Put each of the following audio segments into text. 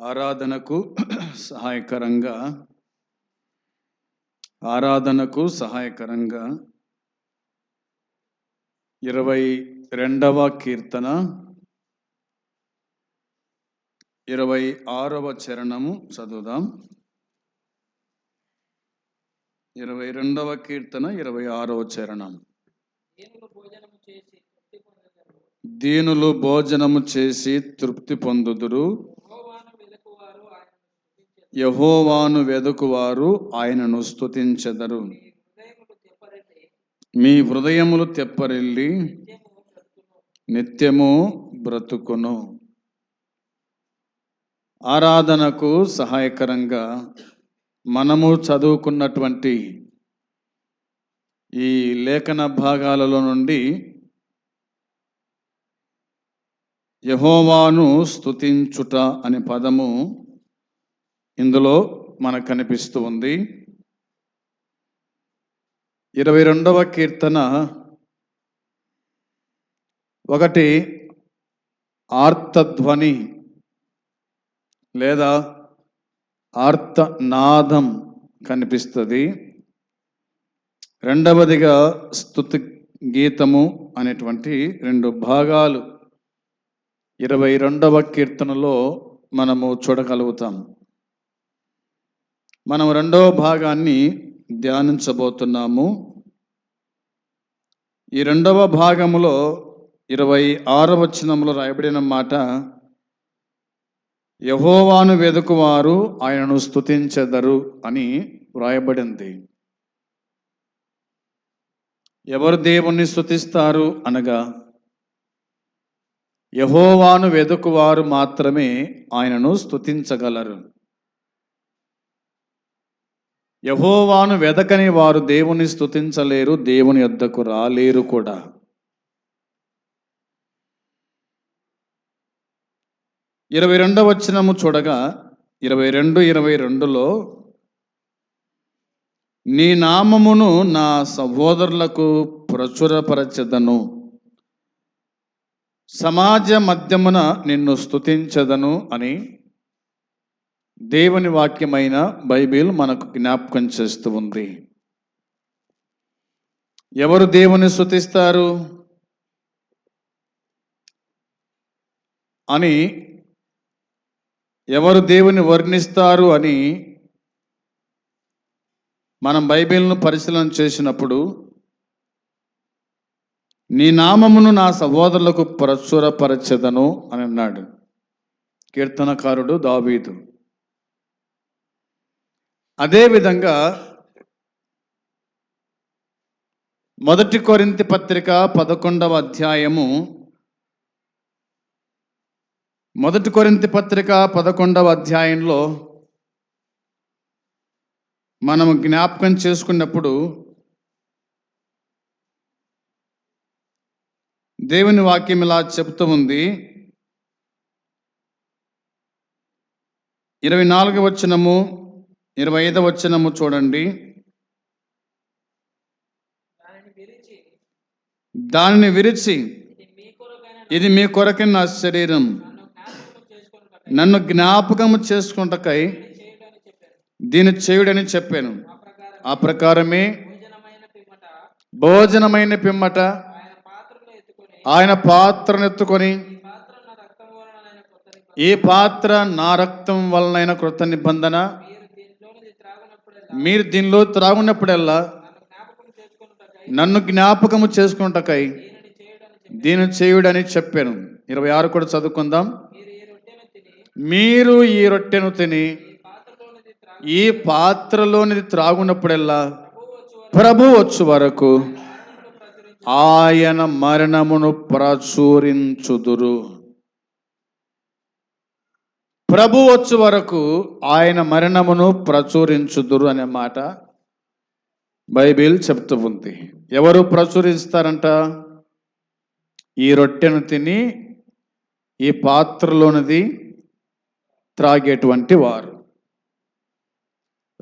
ఆరాధనకు సహాయకరంగా ఆరాధనకు సహాయకరంగా ఇరవై రెండవ కీర్తన ఇరవై ఆరవ చరణము చదువుదాం. ఇరవై రెండవ కీర్తన ఇరవై ఆరవ చరణం. దీనులు భోజనము చేసి తృప్తి పొందుదురు దీనులు భోజనము చేసి తృప్తి పొందుదురు యహోవాను వెదుకువారు ఆయనను స్తుతించెదరు. మీ హృదయములు తెప్పరిల్లి నిత్యము బ్రతుకును. ఆరాధనకు సహాయకరంగా మనము చదువుకున్నటువంటి ఈ లేఖన భాగాలలో నుండి యహోవాను స్తుతించుట అనే పదము ఇందులో మనకు కనిపిస్తూ ఉంది. ఇరవై రెండవ కీర్తన ఒకటి ఆర్తధ్వని లేదా ఆర్తనాదం కనిపిస్తుంది. రెండవదిగా స్తుతి గీతము అనేటువంటి రెండు భాగాలు. ఇరవై రెండవ కీర్తనలో మనము చూడగలుగుతాం. మనం రెండవ భాగాన్ని ధ్యానించబోతున్నాము. ఈ రెండవ భాగములో ఇరవై ఆరవ వచనంలో రాయబడిన మాట యహోవాను వెదుకువారు ఆయనను స్థుతించెదరు అని వ్రాయబడింది. ఎవరు దేవుణ్ణి స్తుతిస్తారు అనగా యహోవాను వెదుకువారు మాత్రమే ఆయనను స్థుతించగలరు యహోవాను వెదకని వారు దేవుని స్తుతించలేరు దేవుని యొద్దకు రాలేరు కూడా. ఇరవై రెండవ వచనము చూడగా ఇరవై రెండు ఇరవై రెండులో నీ నామమును నా సహోదరులకు ప్రచురపరచెదను. సమాజ మధ్యమున నిన్ను స్తుతించదను అని దేవుని వాక్యమైన బైబిల్ మనకు జ్ఞాపకం చేస్తూ ఉంది. ఎవరు దేవుని శృతిస్తారు అని ఎవరు దేవుని వర్ణిస్తారు అని మనం బైబిల్ను పరిశీలన చేసినప్పుడు నీ నామమును నా సహోదరులకు ప్రచురపరచెదను అని అన్నాడు. కీర్తనకారుడు దావీదు. అదేవిధంగా మొదటి కొరింతి పత్రిక పదకొండవ అధ్యాయము మొదటి కొరింతి పత్రిక పదకొండవ అధ్యాయంలో మనం జ్ఞాపకం చేసుకున్నప్పుడు దేవుని వాక్యం ఇలా చెప్తూ ఉంది. ఇరవై నాలుగు వచనము ఇరవై ఐదు వచనము చూడండి. దానిని విరిచి. ఇది మీ కొరకైన నా శరీరం. నన్ను జ్ఞాపకము చేసుకుంటకై దీని చేయుడని చెప్పాను. ఆ ప్రకారం ఆ ప్రకారమే భోజనమైన పిమ్మట ఆయన పాత్రను ఎత్తుకొని ఈ పాత్ర నా రక్తం వలనైన కృత నిబంధన. మీరు దీనిలో త్రాగున్నప్పుడల్లా నన్ను జ్ఞాపకము చేసుకుంటకై దీని చేయుడని చెప్పాను. ఇరవై ఆరు కూడా చదువుకుందాం. మీరు ఈ రొట్టెను తిని ఈ పాత్రలోనిది త్రాగున్నప్పుడల్లా ప్రభు వచ్చు వరకు ఆయన మరణమును ప్రచురించుదురు. ప్రభు వచ్చు వరకు ఆయన మరణమును ప్రచురించుదురు అనే మాట బైబిల్ చెప్తూ ఉంది. ఎవరు ప్రచురిస్తారంట? ఈ రొట్టెను తిని ఈ పాత్రలోనిది త్రాగేటువంటి వారు.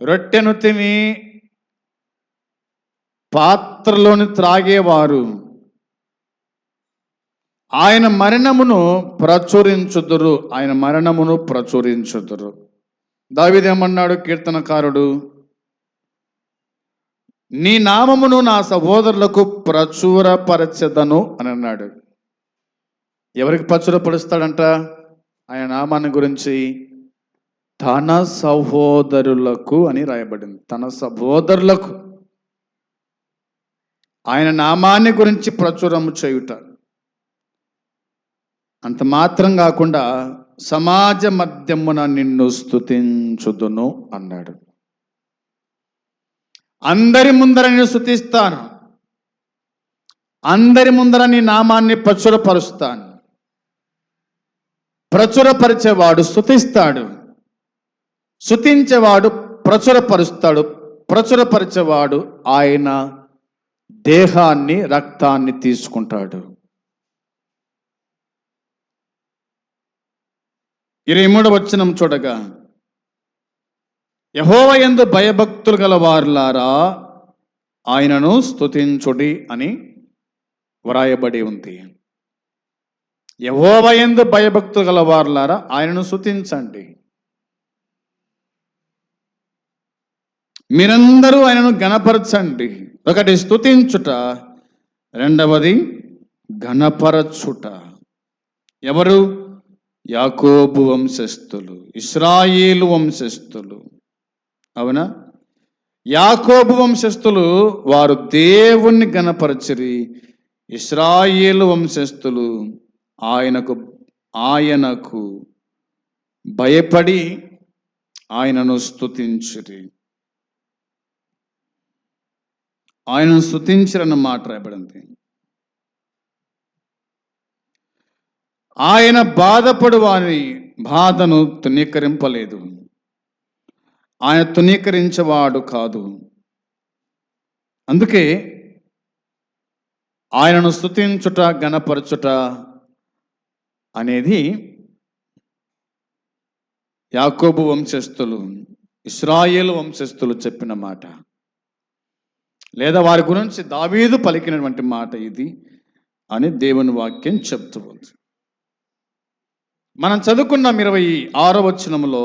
రొట్టెను తిని పాత్రలోని త్రాగేవారు. ఆయన మరణమును ప్రచురించుదురు. ఆయన మరణమును ప్రచురించుదురు. దావిదేమన్నాడు కీర్తనకారుడు నీ నామమును నా సహోదరులకు ప్రచురపరచదను అని అన్నాడు. ఎవరికి ప్రచురపరుస్తాడంట? ఆయన నామాన్ని గురించి తన సహోదరులకు అని రాయబడింది. తన సహోదరులకు. ఆయన నామాన్ని గురించి ప్రచురము చేయుట. అంత మాత్రం కాకుండా సమాజ మధ్యమున నిన్ను స్థుతించుదును అన్నాడు. అందరి ముందర నేను స్థుతిస్తాను అందరి ముందర నీ నామాన్ని ప్రచురపరుస్తాను. ప్రచురపరిచేవాడు స్థుతిస్తాడు స్తుతించేవాడు ప్రచురపరుస్తాడు. ప్రచురపరిచేవాడు ఆయన దేహాన్ని రక్తాన్ని తీసుకుంటాడు. ఇరవై మూడవ వచ్చినం చూడగా యహోవ ఎందు భయభక్తులు గల వారులారా ఆయనను స్తుతించుడి అని వ్రాయబడి ఉంది. యహోవ ఎందు భయభక్తులు గల వారులారా ఆయనను స్తుతించండి. మీరందరూ ఆయనను గణపరచండి ఒకటి స్తుతించుట. రెండవది ఘనపరచుట. ఎవరు? యాకోబు వంశస్థులు ఇస్రాయేలు వంశస్థులు. అవునా? యాకోబు వంశస్థులు వారు దేవుణ్ణి గణపరచరి ఇస్రాయేలు వంశస్థులు ఆయనకు ఆయనకు భయపడి ఆయనను స్తుతించిరి. ఆయనను స్థుతించరన్న మాట రాయబడింది. ఆయన బాధపడు వారి బాధను తునీకరింపలేదు ఆయన తునీకరించేవాడు కాదు. అందుకే ఆయనను స్తుతించుట గణపరచుట అనేది యాకోబు వంశస్థులు ఇస్రాయేల్ వంశస్థులు చెప్పిన మాట. లేదా వారి గురించి దావీదు పలికినటువంటి మాట ఇది అని దేవుని వాక్యం చెప్తూ ఉంది. మనం చదువుకున్నాం ఇరవై ఆరో వచనములో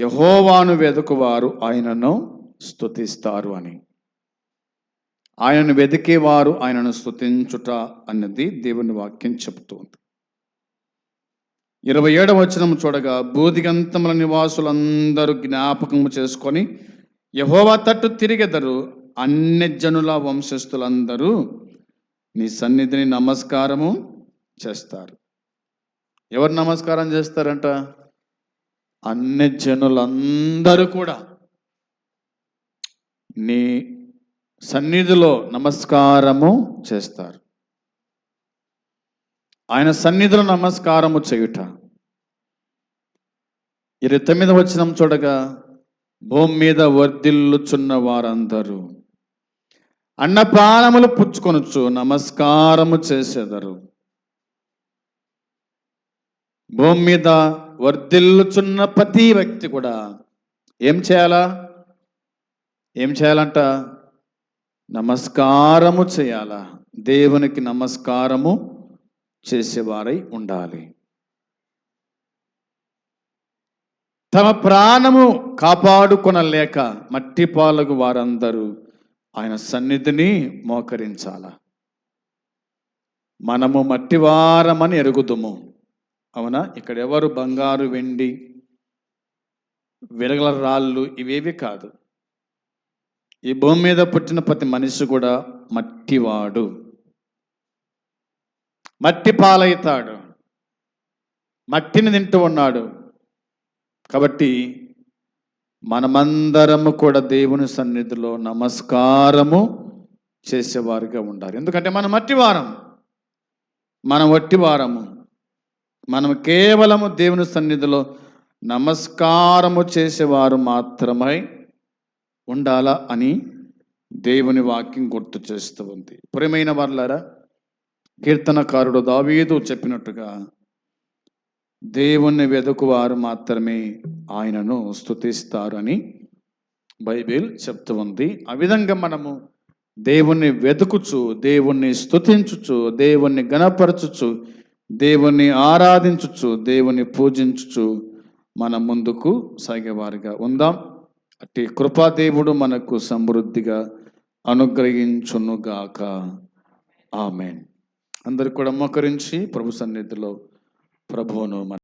యహోవాను వెతుకువారు ఆయనను స్థుతిస్తారు అని. ఆయనను వెతికేవారు ఆయనను స్థుతించుట అన్నది దేవుని వాక్యం చెబుతుంది. ఇరవై ఏడవ వచనం చూడగా బూదిగంతముల నివాసులందరూ జ్ఞాపకము చేసుకొని యహోవా తట్టు తిరిగెదరు అన్యజనుల వంశస్థులందరూ నీ సన్నిధిని నమస్కారము చేస్తారు. ఎవరు నమస్కారం చేస్తారంట? అన్ని జనులందరూ కూడా నీ సన్నిధిలో నమస్కారము చేస్తారు. ఆయన సన్నిధిలో నమస్కారము చేయుట. ఇరవై తొమ్మిది వచ్చినం చూడగా భూమి మీద వర్ధిల్లుచున్న వారందరూ అన్నపానములు పుచ్చుకొనొచ్చు నమస్కారము చేసేదరు. భూమి మీద వర్ధిల్లుచున్న ప్రతి వ్యక్తి కూడా ఏం చేయాలా? ఏం చేయాలంట? నమస్కారము చేయాలా? దేవునికి నమస్కారము చేసేవారై ఉండాలి. తమ ప్రాణము కాపాడుకొనలేక మట్టి పాలకు వారందరూ ఆయన సన్నిధిని మోకరించాల? మనము మట్టివారమని ఎరుగుదుము. అవునా? ఇక్కడ ఎవరు బంగారు వెండి విరగల రాళ్ళు ఇవేవి కాదు. ఈ భూమి మీద పుట్టిన ప్రతి మనిషి కూడా మట్టివాడు. మట్టి పాలవుతాడు మట్టిని తింటూ ఉన్నాడు. కాబట్టి మనమందరము కూడా దేవుని సన్నిధిలో నమస్కారము చేసేవారుగా ఉండాలి. ఎందుకంటే మనం మట్టివారం. మనం వట్టివారము మనం కేవలము దేవుని సన్నిధిలో నమస్కారము చేసేవారు మాత్రమై ఉండాలా అని దేవుని వాక్యం గుర్తు చేస్తూ ఉంది. ప్రియమైన వాళ్ళారా కీర్తనకారుడు దావీదు చెప్పినట్టుగా దేవుణ్ణి వెదుకువారు మాత్రమే ఆయనను స్తుతిస్తారు అని బైబిల్ చెప్తూ ఉంది. ఆ విధంగా మనము దేవుణ్ణి వెతుకుచు దేవుణ్ణి స్థుతించుచు దేవుణ్ణి గణపరచుచు దేవుని ఆరాధించుచు దేవుని పూజించుచు మన ముందుకు సాగేవారిగా ఉందాం. అట్టి కృపాదేవుడు మనకు సమృద్ధిగా అనుగ్రహించునుగాక. ఆమెన్. అందరు కూడా మోకరించి ప్రభు సన్నిధిలో ప్రభువును మన